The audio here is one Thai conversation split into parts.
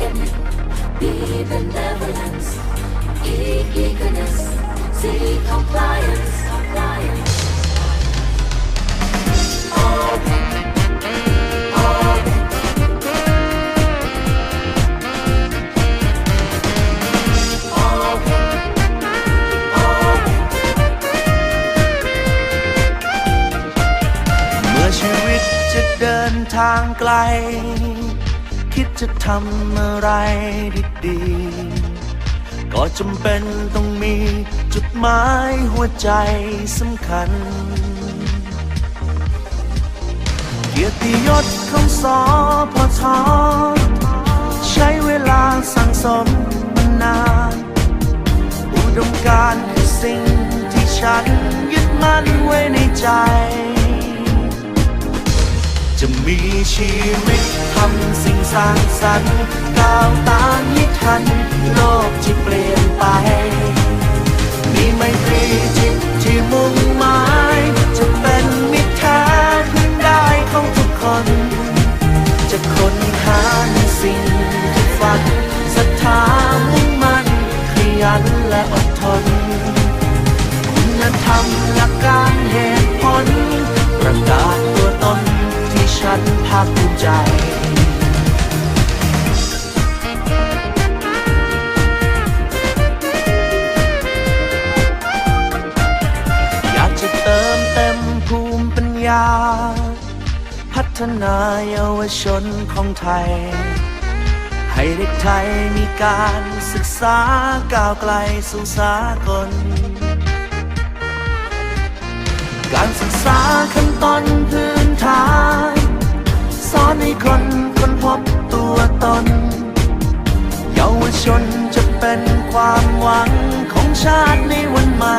organic, be benevolence, e eagerness, c compliance, compliance. Open, open, open, open. เมื่อชีวิตจะเดินทางไกล คิดจะทำอะไรดีๆ ก็จำเป็นต้องมีจุดหมายหัวใจสำคัญ เกียรติยศของสอพอทอใช้เวลาสั่งสมมานานอุดมการณ์คือสิ่งที่ฉันยึดมั่นไว้ในใจ จะมีชีวิตทำสิ่งสร้างสรรค์ก้าวตามให้ทัน โลกที่เปลี่ยนไป มีไมตรีจิตที่มุ่งหมาย จะเป็นมิตรแท้พึ่งได้ของทุกคน จะค้นหาในสิ่งที่ฝันศรัทธามุ่งมั่นขยันและอดทน คุณธรรมหลักการเหตุผลประกาศตัวตนที่ ฉันภาคภูมิใจอยากจะเติมเต็มภูมิปัญญา พัฒนาเยาวชนของไทย ให้เด็กไทยมีการศึกษาก้าวไกลสู่สากล การศึกษาขั้นตอน คนคนพบตัวตน เยาวชนจะเป็นความหวังของชาติในวันใหม่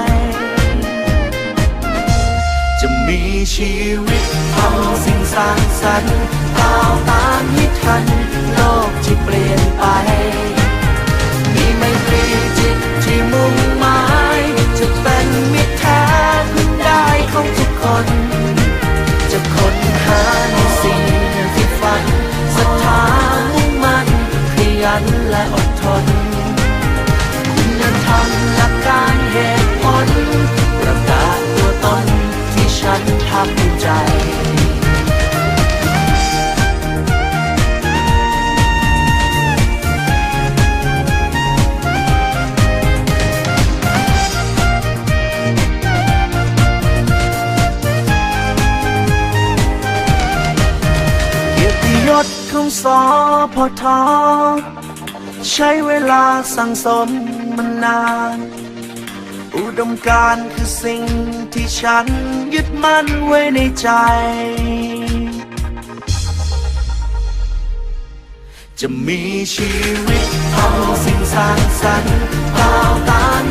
จะมีชีวิตทำสิ่งสร้างสรรค์ก้าวตามให้ทัน โลกที่เปลี่ยนไป มีไมตรีจิตที่มุ่งหมาย จะเป็นมิตรแท้พึ่งได้ของทุกคน อดทน คุณธรรมหลักการเหตุผลประกาศตัวตนที่ฉันภาคภูมิใจศของสอพอทอ ใช้เวลาสั่งสมมานาน อุดมการคือสิ่งที่ฉันยึดมั่นไว้ในใจ จะมีชีวิตทำสิ่งสร้างสรรค์ก้าวตามให้ทันโลกที่